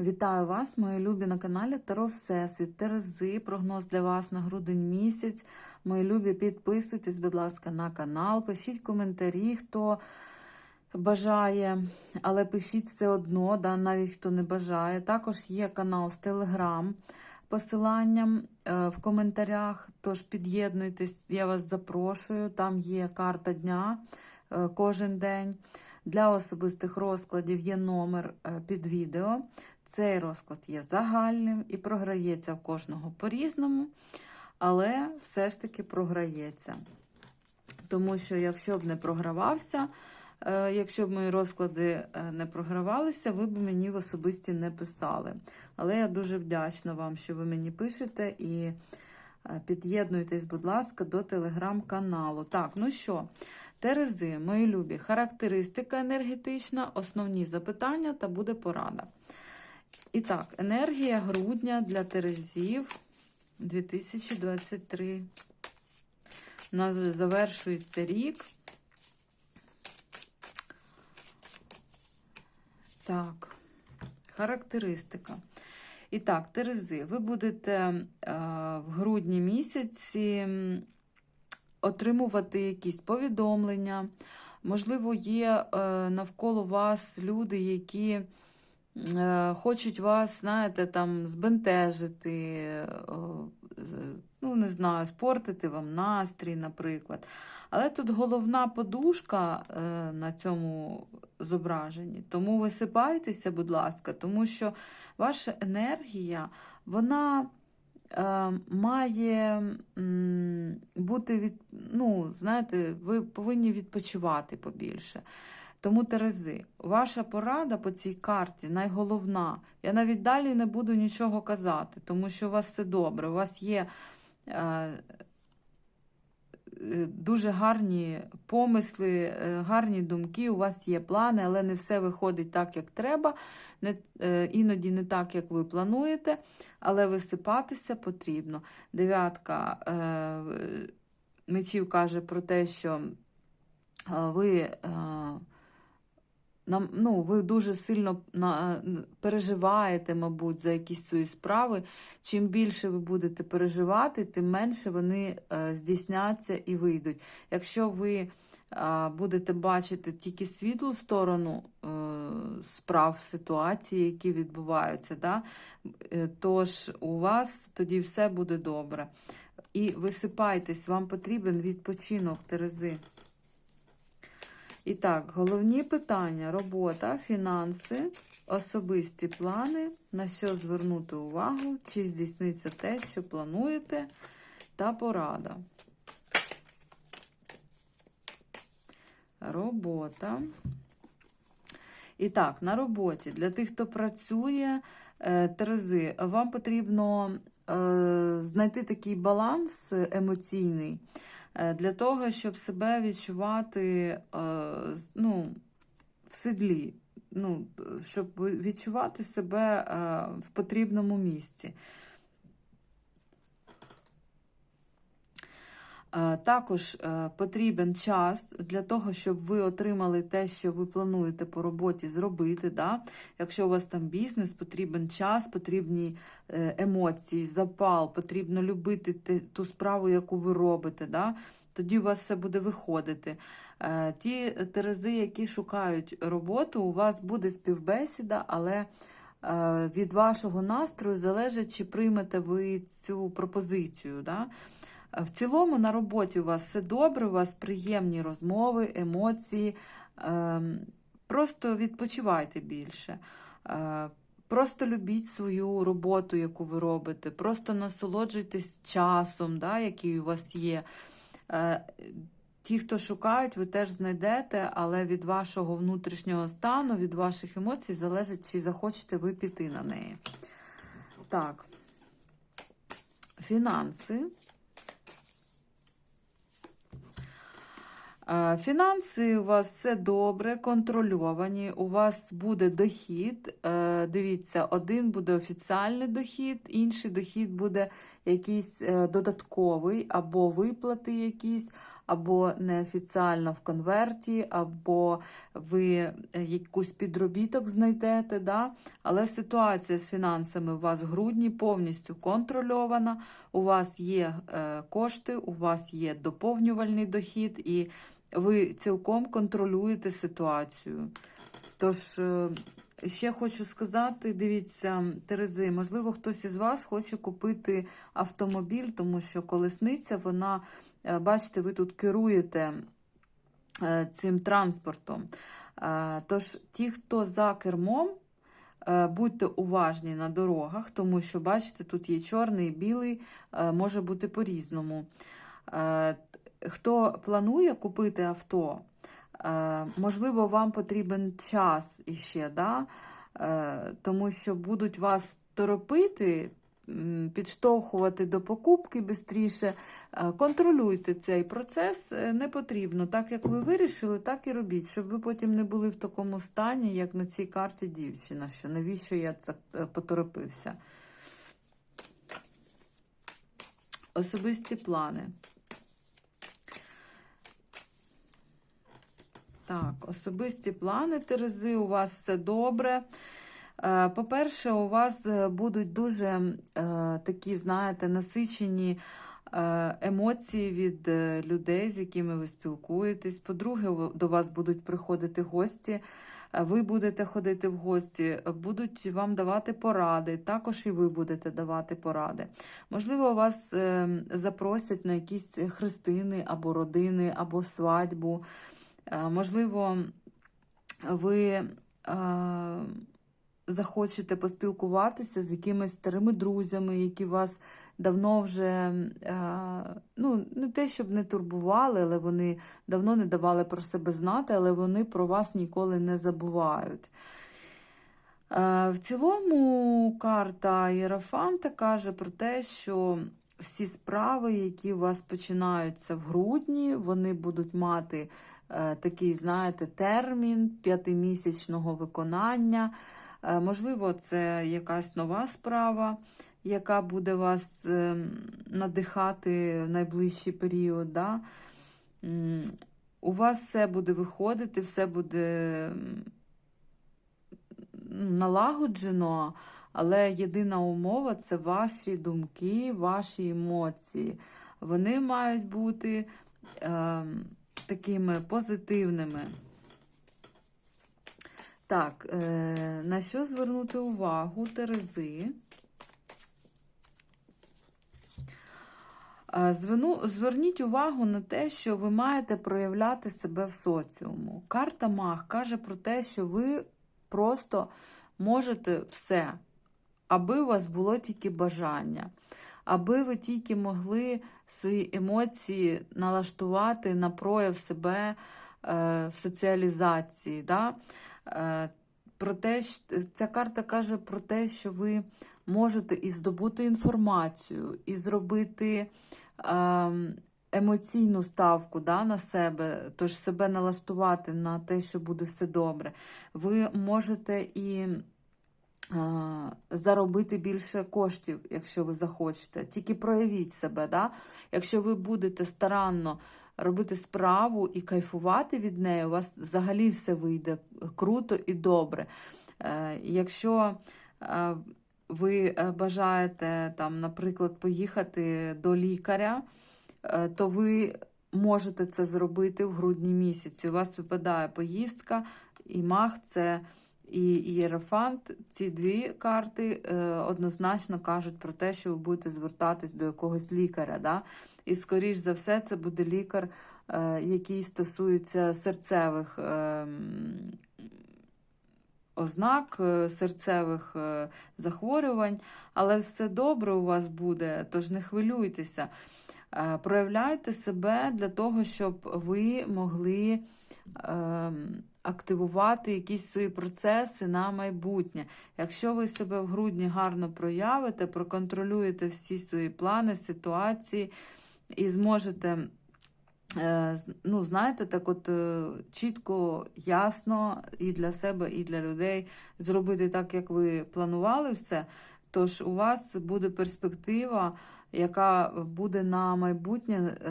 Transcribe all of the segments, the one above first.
Вітаю вас, мої любі на каналі Таро Всесвіт, Терези, прогноз для вас на грудень місяць. Мої любі, підписуйтесь, будь ласка, на канал, пишіть коментарі, хто бажає, але пишіть все одно, да, навіть хто не бажає. Також є канал з Телеграм посиланням е, в коментарях. Тож під'єднуйтесь, я вас запрошую. Там є карта дня е, кожен день. Для особистих розкладів є номер е, під відео. Цей розклад є загальним і програється в кожного по-різному, але все ж таки програється. Тому що, якщо б не програвався, е, якщо б мої розклади е, не програвалися, ви б мені в особисті не писали. Але я дуже вдячна вам, що ви мені пишете і е, під'єднуйтесь, будь ласка, до телеграм-каналу. Так, ну що, Терези, мої любі, характеристика енергетична, основні запитання та буде порада. І так, енергія грудня для Терезів 2023. У нас завершується рік. Так, характеристика. І так, Терези, ви будете е, в грудні місяці отримувати якісь повідомлення. Можливо, є е, навколо вас люди, які хочуть вас, знаєте, там збентежити, е, ну, не знаю, спортити вам настрій, наприклад. Але тут головна подушка е, на цьому зображенні. Тому висипайтеся, будь ласка, тому що ваша енергія, вона е, має бути від, ну, знаєте, ви повинні відпочивати побільше. Тому, Терези, ваша порада по цій карті найголовна. Я навіть далі не буду нічого казати, тому що у вас все добре. У вас є е, дуже гарні помисли, е, гарні думки, у вас є плани, але не все виходить так, як треба, не, е, іноді не так, як ви плануєте, але висипатися потрібно. Дев'ятка е, мечів каже про те, що е, ви. Е, ну, ви дуже сильно на, переживаєте, мабуть, за якісь свої справи. Чим більше ви будете переживати, тим менше вони е, здійсняться і вийдуть. Якщо ви е, будете бачити тільки світлу сторону е, справ, ситуації, які відбуваються, да, тож у вас тоді все буде добре. І висипайтесь, вам потрібен відпочинок, Терези. І так, головні питання: робота, фінанси, особисті плани, на що звернути увагу, чи здійсниться те, що плануєте, та порада. Робота. І так, на роботі. Для тих, хто працює, е, Терези, вам потрібно е, знайти такий баланс емоційний е, для того, щоб себе відчувати е, ну, в седлі, ну, щоб відчувати себе е, в потрібному місці. Також е, потрібен час для того, щоб ви отримали те, що ви плануєте по роботі зробити. Да? Якщо у вас там бізнес, потрібен час, потрібні е, емоції, запал, потрібно любити ту справу, яку ви робите. Да? Тоді у вас все буде виходити. Е, Ті терези, які шукають роботу, у вас буде співбесіда, але е, від вашого настрою залежить, чи приймете ви цю пропозицію. Да? В цілому на роботі у вас все добре, у вас приємні розмови, емоції. Ем, Просто відпочивайте більше. Е, Просто любіть свою роботу, яку ви робите. Просто насолоджуйтесь часом, да, який у вас є. Е, Ті, хто шукають, ви теж знайдете, але від вашого внутрішнього стану, від ваших емоцій залежить, чи захочете ви піти на неї. Так, фінанси. Фінанси у вас все добре, контрольовані. У вас буде дохід. Е, Дивіться, один буде офіціальний дохід, інший дохід буде якийсь е, додатковий, або виплати якісь, або неофіціально в конверті, або ви е, якусь підробіток знайдете. Да? Але ситуація з фінансами у вас в грудні повністю контрольована. У вас є кошти, у вас є доповнювальний дохід, і ви цілком контролюєте ситуацію. Тож, е, ще хочу сказати: дивіться, Терези, можливо, хтось із вас хоче купити автомобіль, тому що колесниця, вона, е, бачите, ви тут керуєте е, цим транспортом. Тож, ті, хто за кермом, будьте уважні на дорогах, тому що, бачите, тут є чорний і білий, може бути по-різному. Е, Хто планує купити авто, е, можливо, вам потрібен час іще, да? Е, тому що будуть вас торопити, підштовхувати до покупки швидше. Контролюйте цей процес, е, не потрібно. Так як ви вирішили, так і робіть, щоб ви потім не були в такому стані, як на цій карті дівчина. Що навіщо я так е, поторопився? Особисті плани. Так, особисті плани Терези, у вас все добре. Е, По-перше, у вас е, будуть дуже е, такі, знаєте, насичені емоції від людей, з якими ви спілкуєтесь. По-друге, до вас будуть приходити гості. Ви будете ходити в гості, будуть вам давати поради, також і ви будете давати поради. Можливо, вас е, запросять на якісь хрестини або родини, або свадьбу. Е, Можливо, ви е, захочете поспілкуватися з якимись старими друзями, які вас давно вже, е, ну, не те, щоб не турбували, але вони давно не давали про себе знати, але вони про вас ніколи не забувають. В цілому карта Єрофанта каже про те, що всі справи, які у вас починаються в грудні, вони будуть мати такий, знаєте, термін п'ятимісячного виконання. Е, Можливо, це якась нова справа, яка буде вас е, надихати в найближчий період. Да? У вас все буде виходити, все буде налагоджено, але єдина умова це ваші думки, ваші емоції. Вони мають бути е, такими позитивними. Так, е, на що звернути увагу Терези? Е, зверніть увагу на те, що ви маєте проявляти себе в соціуму. Карта Мах каже про те, що ви просто можете все, аби у вас було тільки бажання, аби ви тільки могли свої емоції налаштувати на прояв себе е, в соціалізації. Да? Е, про те, ця карта каже про те, що ви можете і здобути інформацію, і зробити ем, емоційну ставку да, на себе, тож себе налаштувати на те, що буде все добре. Ви можете і заробити більше коштів, якщо ви захочете. Тільки проявіть себе. Да? Якщо ви будете старанно робити справу і кайфувати від неї, у вас взагалі все вийде круто і добре. Е, Якщо е, ви е, бажаєте, там, наприклад, поїхати до лікаря, е, то ви можете це зробити в грудні місяці. У вас випадає поїздка, і мах це і Єрофант. Ці дві карти е, однозначно кажуть про те, що ви будете звертатись до якогось лікаря. Да? І, скоріш за все, це буде лікар, е, який стосується серцевих. е, Ознак серцевих захворювань, але все добре у вас буде, тож не хвилюйтеся. Е, Проявляйте себе для того, щоб ви могли ем, активувати якісь свої процеси на майбутнє. Якщо ви себе в грудні гарно проявите, проконтролюєте всі свої плани, ситуації і зможете. Е, Ну, знаєте, так от е, чітко, ясно і для себе, і для людей зробити так, як ви планували все. Тож у вас буде перспектива яка буде на майбутнє е,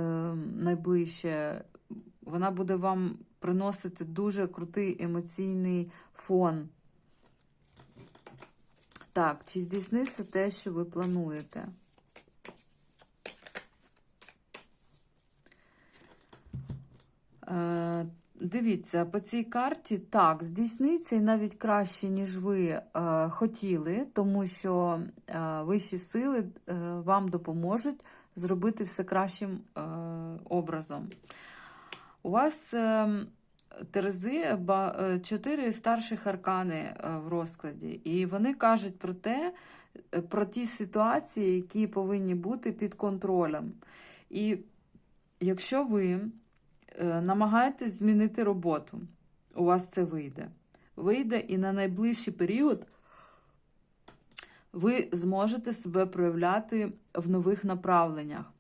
найближче, вона буде вам приносити дуже крутий емоційний фон. Так, чи здійснився те, що ви плануєте? Е, Дивіться, по цій карті так, здійсниться і навіть краще, ніж ви е, хотіли, тому що е, вищі сили е, вам допоможуть зробити все кращим е, образом. У вас е, Терези е, чотири старших аркани е, в розкладі, і вони кажуть про те, е, про ті ситуації, які повинні бути під контролем. І якщо ви е, намагаєтесь змінити роботу, у вас це вийде. Вийде і на найближчий період ви зможете себе проявляти в нових направленнях.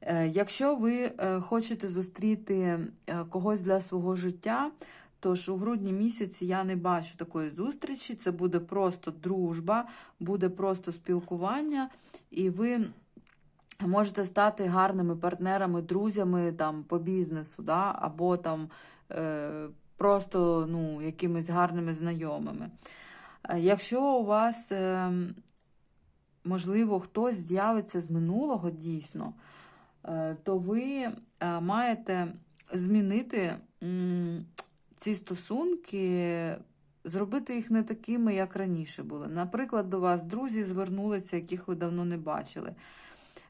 Е, Якщо ви е, хочете зустріти когось для свого життя, то ж у грудні місяці я не бачу такої зустрічі. Це буде просто дружба, буде просто спілкування, і ви можете стати гарними партнерами, друзями там по бізнесу, да? або там е, просто ну, якимись гарними знайомими. Е, Якщо у вас, е, можливо, хтось з'явиться з минулого дійсно, е, то ви е, маєте змінити м, ці стосунки, зробити їх не такими, як раніше були. Наприклад, до вас друзі звернулися, яких ви давно не бачили.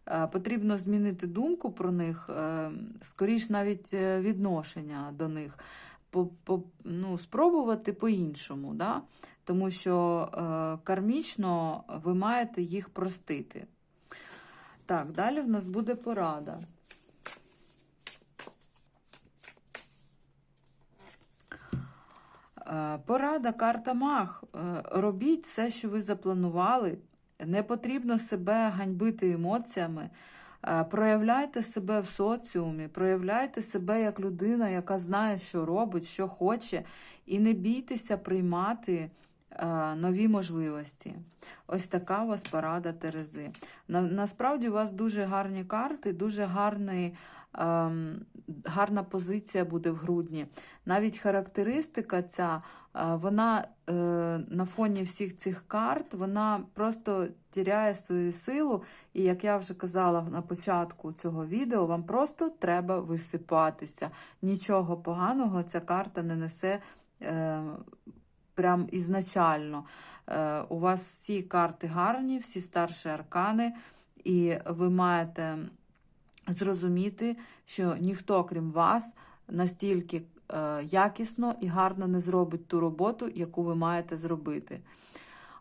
Е, Потрібно змінити думку про них, е, скоріш навіть е, відношення до них, ну, спробувати по-іншому, да? тому що кармічно ви маєте їх простити. Так, далі в нас буде порада. Порада карта Мах. Робіть все, що ви запланували. Не потрібно себе ганьбити емоціями. Е, Проявляйте себе в соціумі, проявляйте себе як людина, яка знає, що робить, що хоче, і не бійтеся приймати е, нові можливості. Ось така у вас порада Терези. Насправді у вас дуже гарні карти, дуже гарний, гарна позиція буде в грудні. Навіть характеристика ця, е, вона е, на фоні всіх цих карт, вона просто тіряє свою силу. І як я вже казала на початку цього відео, вам просто треба висипатися. Нічого поганого ця карта не несе е, прям ізначально. У вас всі карти гарні, всі старші аркани, і ви маєте зрозуміти, що ніхто, крім вас, настільки е, якісно і гарно не зробить ту роботу, яку ви маєте зробити.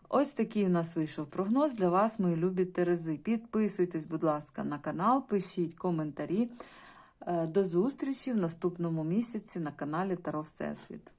Ось такий у нас вийшов прогноз для вас, мої любі Терези. Підписуйтесь, будь ласка, на канал, пишіть коментарі. Е, До зустрічі в наступному місяці на каналі Таро Всесвіт.